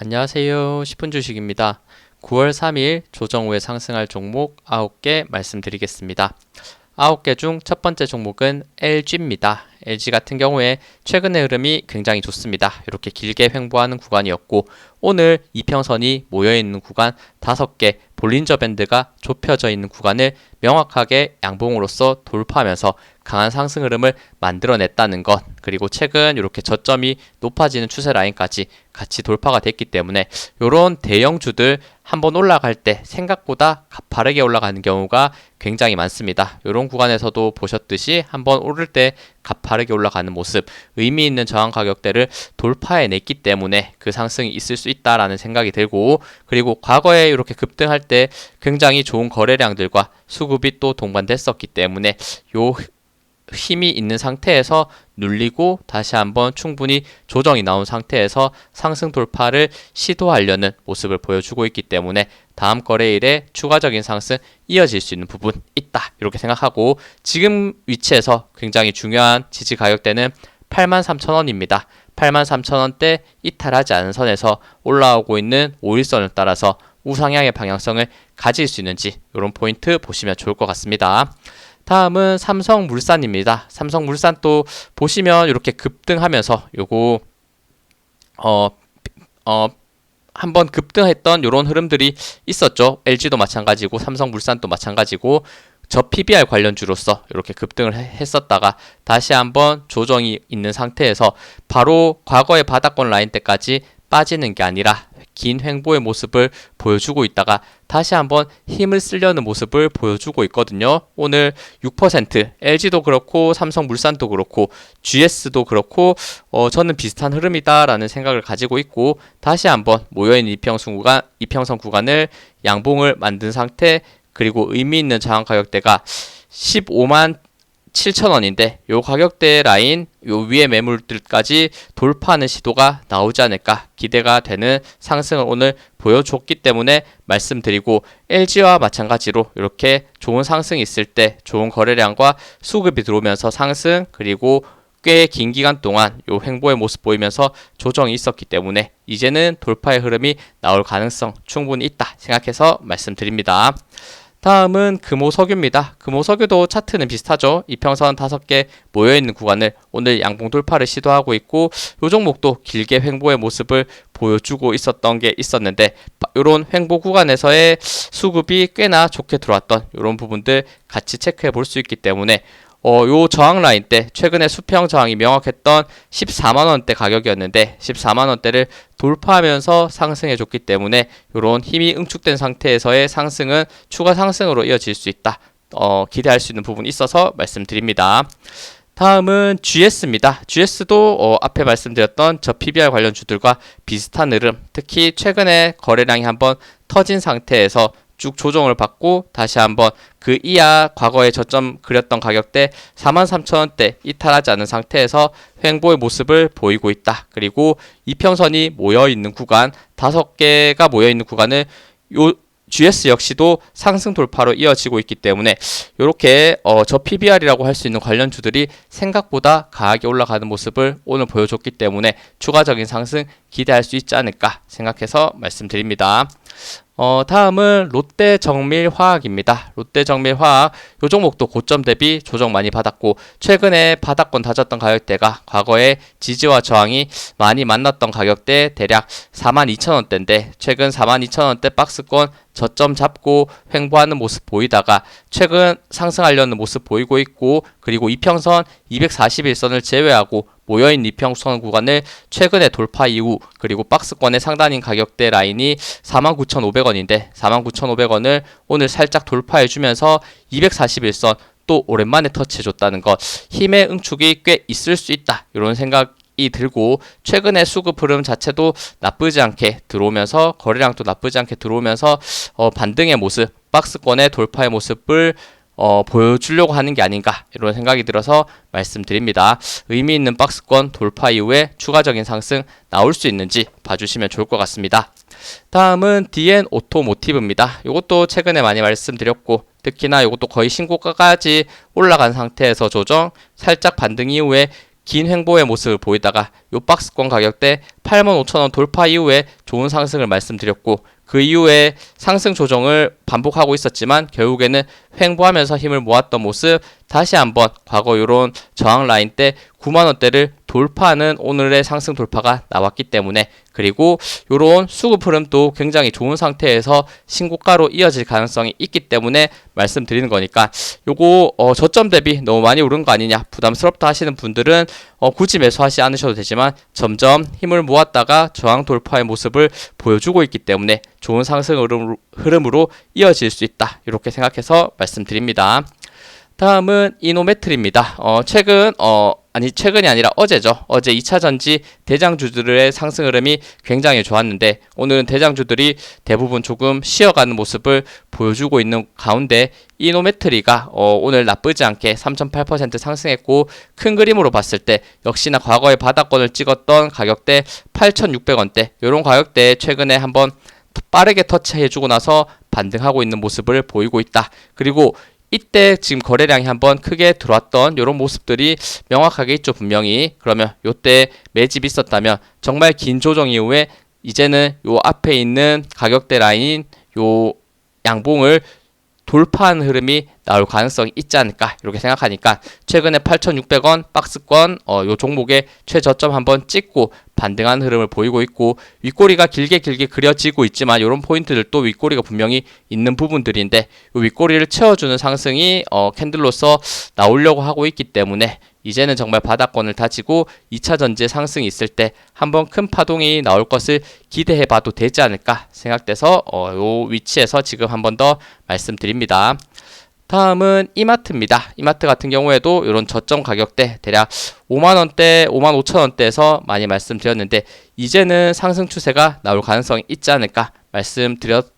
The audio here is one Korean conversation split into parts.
안녕하세요. 10분 주식입니다. 9월 3일 조정 후에 상승할 종목 9개 말씀드리겠습니다. 9개 중 첫 번째 종목은 LG입니다. LG 같은 경우에 최근의 흐름이 굉장히 좋습니다. 이렇게 길게 횡보하는 구간이었고 오늘 이평선이 모여 있는 구간 5개 볼린저 밴드가 좁혀져 있는 구간을 명확하게 양봉으로서 돌파하면서 강한 상승 흐름을 만들어냈다는 것 그리고 최근 이렇게 저점이 높아지는 추세 라인까지 같이 돌파가 됐기 때문에 이런 대형주들 한번 올라갈 때 생각보다 가파르게 올라가는 경우가 굉장히 많습니다. 이런 구간에서도 보셨듯이 한번 오를 때 가파르게 올라가는 모습, 의미 있는 저항 가격대를 돌파해냈기 때문에 그 상승이 있을 수 있다라는 생각이 들고 그리고 과거에 이렇게 급등할 때 굉장히 좋은 거래량들과 수급이 또 동반됐었기 때문에 요 힘이 있는 상태에서 눌리고 다시 한번 충분히 조정이 나온 상태에서 상승 돌파를 시도하려는 모습을 보여주고 있기 때문에 다음 거래일에 추가적인 상승 이어질 수 있는 부분 있다 이렇게 생각하고 지금 위치에서 굉장히 중요한 지지 가격대는 83,000원입니다. 83,000원대 이탈하지 않은 선에서 올라오고 있는 5일선을 따라서 우상향의 방향성을 가질 수 있는지 이런 포인트 보시면 좋을 것 같습니다. 다음은 삼성물산입니다. 삼성물산 또 보시면 이렇게 급등하면서 요거 어, 어, 한번 급등했던 이런 흐름들이 있었죠. LG도 마찬가지고 삼성물산도 마찬가지고 저 PBR 관련주로서 이렇게 급등을 했었다가 다시 한번 조정이 있는 상태에서 바로 과거의 바닥권 라인 때까지 빠지는 게 아니라 긴 횡보의 모습을 보여주고 있다가 다시 한번 힘을 쓰려는 모습을 보여주고 있거든요. 오늘 6% LG도 그렇고 삼성물산도 그렇고 GS도 그렇고 어, 저는 비슷한 흐름이다라는 생각을 가지고 있고 다시 한번 모여있는 이평선 구간 이평선 구간을 양봉을 만든 상태 그리고 의미 있는 저항 가격대가 15만 7,000원인데 요 가격대 라인 요 위에 매물들까지 돌파하는 시도가 나오지 않을까 기대가 되는 상승을 오늘 보여줬기 때문에 말씀드리고 LG와 마찬가지로 이렇게 좋은 상승이 있을 때 좋은 거래량과 수급이 들어오면서 상승 그리고 꽤 긴 기간 동안 요 횡보의 모습 보이면서 조정이 있었기 때문에 이제는 돌파의 흐름이 나올 가능성 충분히 있다 생각해서 말씀드립니다. 다음은 금호석유입니다. 금호석유도 차트는 비슷하죠. 이평선 5개 모여있는 구간을 오늘 양봉 돌파를 시도하고 있고 요 종목도 길게 횡보의 모습을 보여주고 있었던 게 있었는데 이런 횡보 구간에서의 수급이 꽤나 좋게 들어왔던 이런 부분들 같이 체크해 볼 수 있기 때문에 어, 요 저항 라인 때 최근에 수평 저항이 명확했던 14만 원대 가격이었는데 14만 원대를 돌파하면서 상승해 줬기 때문에 요런 힘이 응축된 상태에서의 상승은 추가 상승으로 이어질 수 있다. 어, 기대할 수 있는 부분이 있어서 말씀드립니다. 다음은 GS입니다. GS도 어, 앞에 말씀드렸던 저 PBR 관련 주들과 비슷한 흐름, 특히 최근에 거래량이 한번 터진 상태에서 쭉 조정을 받고 다시 한번 그 이하 과거에 저점 그렸던 가격대 43,000원대 이탈하지 않은 상태에서 횡보의 모습을 보이고 있다. 그리고 이평선이 모여 있는 구간 다섯 개가 모여 있는 구간을 요 GS 역시도 상승 돌파로 이어지고 있기 때문에 이렇게 어, 저 PBR이라고 할 수 있는 관련주들이 생각보다 강하게 올라가는 모습을 오늘 보여줬기 때문에 추가적인 상승 기대할 수 있지 않을까 생각해서 말씀드립니다. 어, 다음은 롯데 정밀화학입니다. 롯데 정밀화학 요 종목도 고점 대비 조정 많이 받았고 최근에 바닥권 다졌던 가격대가 과거에 지지와 저항이 많이 만났던 가격대 대략 42,000원대인데 최근 42,000원대 박스권 저점 잡고 횡보하는 모습 보이다가 최근 상승하려는 모습 보이고 있고 그리고 이평선 241선을 제외하고 모여있는 이평선 구간을 최근에 돌파 이후 그리고 박스권의 상단인 가격대 라인이 49,500원인데 49,500원을 오늘 살짝 돌파해주면서 241선 또 오랜만에 터치해줬다는 것. 힘의 응축이 꽤 있을 수 있다. 이런 생각 이 들고 최근에 수급 흐름 자체도 나쁘지 않게 들어오면서 거래량도 나쁘지 않게 들어오면서 어, 반등의 모습 박스권의 돌파의 모습을 어, 보여주려고 하는 게 아닌가 이런 생각이 들어서 말씀드립니다. 의미 있는 박스권 돌파 이후에 추가적인 상승 나올 수 있는지 봐주시면 좋을 것 같습니다. 다음은 DN 오토모티브입니다. 이것도 최근에 많이 말씀드렸고 특히나 이것도 거의 신고가까지 올라간 상태에서 조정 살짝 반등 이후에 긴 횡보의 모습을 보이다가 요 박스권 가격대 85,000원 돌파 이후에 좋은 상승을 말씀드렸고 그 이후에 상승 조정을 반복하고 있었지만 결국에는 횡보하면서 힘을 모았던 모습 다시 한번 과거 요런 저항 라인 때 9만 원대를 돌파하는 오늘의 상승 돌파가 나왔기 때문에 그리고 요런 수급 흐름도 굉장히 좋은 상태에서 신고가로 이어질 가능성이 있기 때문에 말씀드리는 거니까 요거 어, 저점 대비 너무 많이 오른 거 아니냐 부담스럽다 하시는 분들은 어, 굳이 매수하지 않으셔도 되지만 점점 힘을 모았다가 저항 돌파의 모습을 보여주고 있기 때문에 좋은 상승 흐름, 흐름으로 이어질 수 있다 이렇게 생각해서 말씀드립니다. 다음은 이노메트리입니다. 어, 최근 어, 아니 최근이 아니라 어제죠. 어제 2차 전지 대장주들의 상승 흐름이 굉장히 좋았는데 오늘은 대장주들이 대부분 조금 쉬어가는 모습을 보여주고 있는 가운데 이노메트리가 어, 오늘 나쁘지 않게 3.8% 상승했고 큰 그림으로 봤을 때 역시나 과거의 바닥권을 찍었던 가격대 8,600원대 이런 가격대에 최근에 한번 빠르게 터치해주고 나서 반등하고 있는 모습을 보이고 있다. 그리고 이때 지금 거래량이 한번 크게 들어왔던 이런 모습들이 명확하게 있죠 분명히. 그러면 요때 매집이 있었다면 정말 긴 조정 이후에 이제는 요 앞에 있는 가격대 라인 요 양봉을 돌파한 흐름이 나올 가능성이 있지 않을까 이렇게 생각하니까 최근에 8,600원 박스권 어, 요 종목의 최저점 한번 찍고 반등한 흐름을 보이고 있고 윗꼬리가 길게 길게 그려지고 있지만 이런 포인트들도 윗꼬리가 분명히 있는 부분들인데 요 윗꼬리를 채워주는 상승이 어, 캔들로서 나오려고 하고 있기 때문에 이제는 정말 바닥권을 다지고 2차 전지의 상승이 있을 때 한번 큰 파동이 나올 것을 기대해 봐도 되지 않을까 생각돼서 어, 요 위치에서 지금 한번 더 말씀드립니다. 다음은 이마트입니다. 이마트 같은 경우에도 이런 저점 가격대 대략 5만 원대, 5만 5천 원대에서 많이 말씀드렸는데 이제는 상승 추세가 나올 가능성이 있지 않을까 말씀드렸습니다.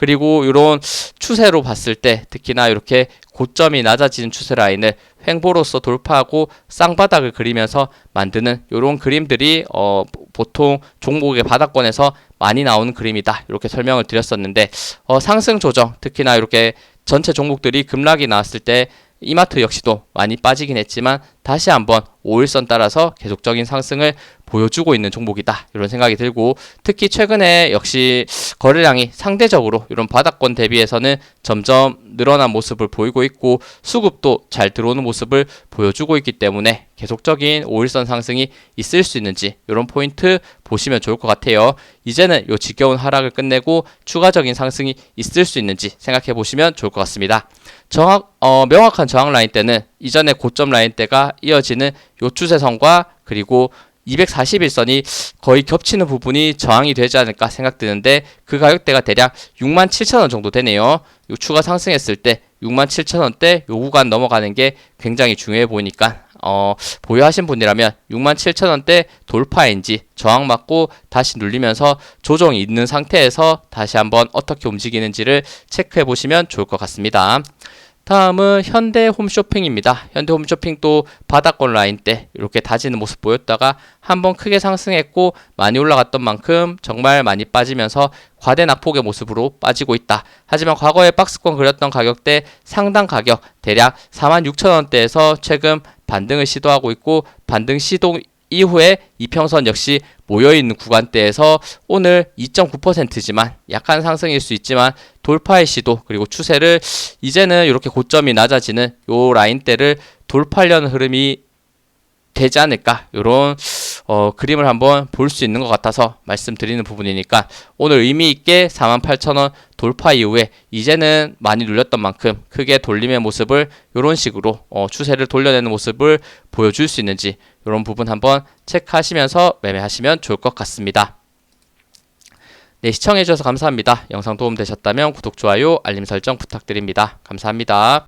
그리고 이런 추세로 봤을 때 특히나 이렇게 고점이 낮아지는 추세 라인을 횡보로서 돌파하고 쌍바닥을 그리면서 만드는 이런 그림들이 어, 보통 종목의 바닥권에서 많이 나오는 그림이다. 이렇게 설명을 드렸었는데 어, 상승 조정 특히나 이렇게 전체 종목들이 급락이 나왔을 때 이마트 역시도 많이 빠지긴 했지만 다시 한번 5일선 따라서 계속적인 상승을 보여주고 있는 종목이다 이런 생각이 들고 특히 최근에 역시 거래량이 상대적으로 이런 바닥권 대비해서는 점점 늘어난 모습을 보이고 있고 수급도 잘 들어오는 모습을 보여주고 있기 때문에 계속적인 5일선 상승이 있을 수 있는지 이런 포인트 보시면 좋을 것 같아요. 이제는 요 지겨운 하락을 끝내고 추가적인 상승이 있을 수 있는지 생각해 보시면 좋을 것 같습니다. 정확 어, 명확한 저항 라인 때는 이전의 고점 라인 때가 이어지는 요 추세선과 그리고 241선이 거의 겹치는 부분이 저항이 되지 않을까 생각드는데 그 가격대가 대략 67,000원 정도 되네요. 요 추가 상승했을 때 67,000원대 요 구간 넘어가는 게 굉장히 중요해 보이니까 어, 보유하신 분이라면 67,000원대 돌파인지 저항 맞고 다시 눌리면서 조정이 있는 상태에서 다시 한번 어떻게 움직이는지를 체크해 보시면 좋을 것 같습니다. 다음은 현대 홈쇼핑입니다. 현대 홈쇼핑도 바닥권 라인 때 이렇게 다지는 모습 보였다가 한번 크게 상승했고 많이 올라갔던 만큼 정말 많이 빠지면서 과대 낙폭의 모습으로 빠지고 있다. 하지만 과거에 박스권 그렸던 가격대 상당 가격 대략 46,000원대에서 최근 반등을 시도하고 있고 반등 시도 이후에 이평선 역시 모여있는 구간대에서 오늘 2.9%지만 약한 상승일 수 있지만 돌파의 시도 그리고 추세를 이제는 이렇게 고점이 낮아지는 요 라인대를 돌파하려는 흐름이 되지 않을까? 이런 어, 그림을 한번 볼 수 있는 것 같아서 말씀드리는 부분이니까 오늘 의미 있게 48,000원 돌파 이후에 이제는 많이 눌렸던 만큼 크게 돌림의 모습을 이런 식으로 어, 추세를 돌려내는 모습을 보여줄 수 있는지 이런 부분 한번 체크하시면서 매매하시면 좋을 것 같습니다. 네, 시청해주셔서 감사합니다. 영상 도움 되셨다면 구독, 좋아요, 알림 설정 부탁드립니다. 감사합니다.